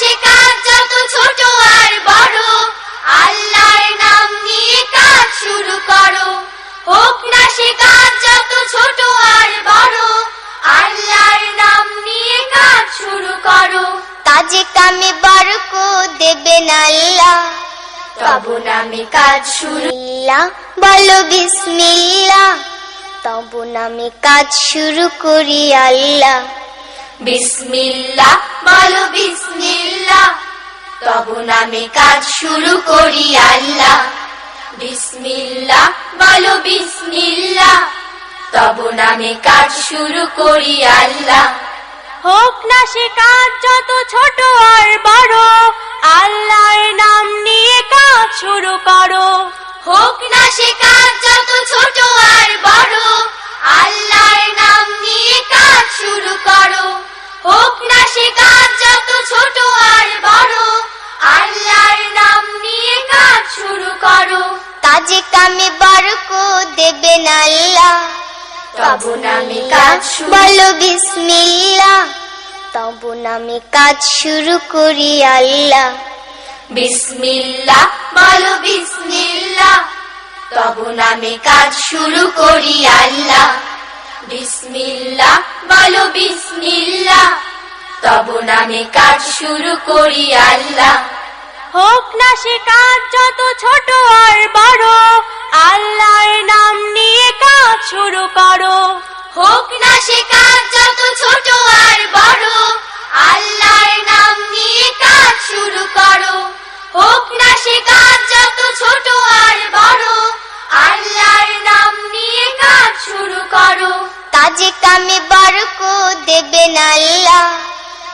সে কাজ যত ছোট আর বড় আল্লাহর নাম নিয়ে কাজ শুরু করো। হোক না সে কাজ যত ছোট আর বড় আল্লাহর নাম নিয়ে কাজ শুরু করো। কাজে কামে বারক দেবেন আল্লাহ। তবু নামে কাজ শুরু বলো বিসমিল্লা তব নামে কাজ শুরু করি আল্লাহ। বিসমিল্লাহ, বলো বিসমিল্লা তব নামে কাজ শুরু করি আল্লাহ। বিসমিল্লা বলো বিসমিল্লা তব নামে কাজ শুরু করি আল্লাহ। হোক না সে কাজ, যত ছোট আর বড় আল্লাহ নাম সে কাজ যত ছোট আর বড় আল্লাহর নাম নিয়ে কাজ শুরু করো। কাজে কামে বারক দেবেন আল্লাহ। তবু নামে কাজ শুরু বলো বিসমিল্লা তব নামে কাজ শুরু করি আল্লাহ। বিসমিল্লাহ বলো বিসমিল্লাহ। তবু নামে কাজ শুরু করি আল্লাহ। বিসমিল্লাহ বলো বিসমিল্লাহ। তবু নামে কাজ শুরু করি আল্লাহ। হোক না সে কাজ যত ছোট আর বড় আল্লাহর নাম নিয়ে কাজ শুরু করো। হোক না সে কাজ যত ছোট আর বড় আল্লাহর নাম নিয়ে কাজ শুরু করো। হোক না সে কাজ যত ছোট আর বড় আল্লাহর নাম নিয়ে কাজ শুরু করো। কাজে কামে বারক দেবেন আল্লাহ।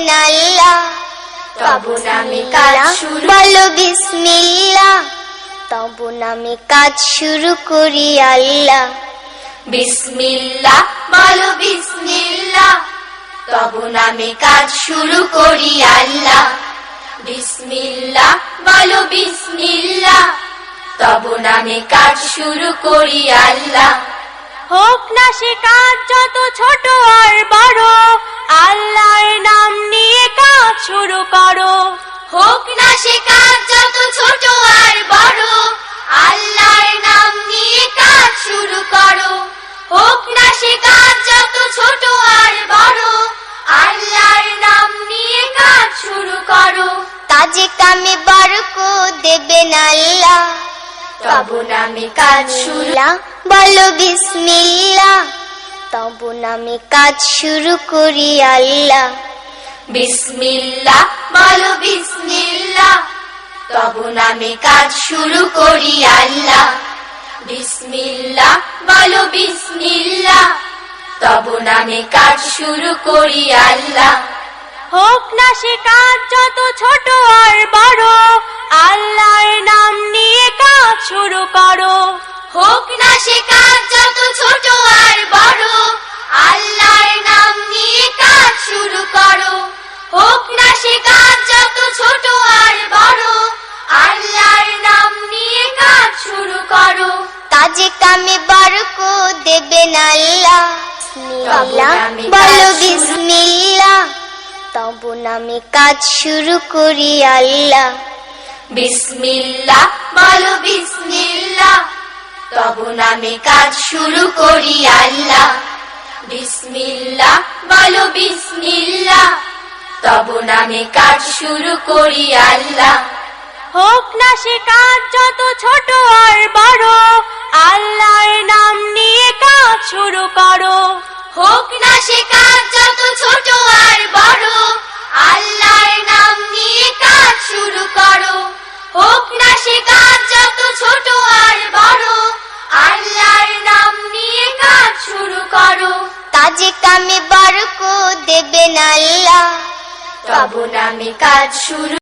দেবেন আল্লাহ তবু নামে কাজ শুরু বলো বিসমিল্লা। তব নামে কাজ শুরু করি আল্লাহ। বিসমিল্লাহ বলো বিসমিল্লাহ তবু নামে কাজ শুরু করি আল্লাহ। বিসমিল্লাহ বলো বিসমিল্লাহ তবু নামে কাজ শুরু করি আল্লাহ। হোক না সে কাজ যত ছোট আর বড় আল্লাহর নাম নিয়ে কাজ শুরু করো। হোক না সে কাজ যত ছোট আর বড় আল্লাহর নাম নিয়ে কাজ শুরু করো। হোক না সে কাজ যত ছোট আর বড় আল্লাহর নাম নিয়ে কাজ শুরু করো। কাজে কামে বারক দেবেন আল্লাহ। তবু নামে কাজ শুরু বলো বিসমিল্লা তব নামে কাজ শুরু করি আল্লাহ। বিসমিল্লাহ বলো বিসমিল্লাহ। তবু নামে কাজ শুরু করি আল্লাহ। বিসমিল্লাহ বলো বিসমিল্লাহ। তবু নামে কাজ শুরু করি আল্লাহ। হোক না সে কাজ যত ছোট আর বড় আল্লাহর নাম নিয়ে কাজ শুরু করো। হোক কাজ শুরু করো কাজে কামে বারক দেবেন আল্লাহ নামে বলো বিসমিল্লাহ। তব নামে কাজ শুরু করি আল্লাহ। বিসমিল্লাহ বলো বিসমিল্লাহ। তব নামে কাজ শুরু করি আল্লাহ। বিসমিল্লাহ বলো বিসমিল্লাহ। তব নামে কাজ শুরু করি আল্লাহ। হোক না সে কাজ যত ছোট ছোট আর বড় আল্লাহর নাম নিয়ে কাজ শুরু করো। কাজে কামে বারকো দেবেন আল্লাহ। তব নামে কাজ শুরু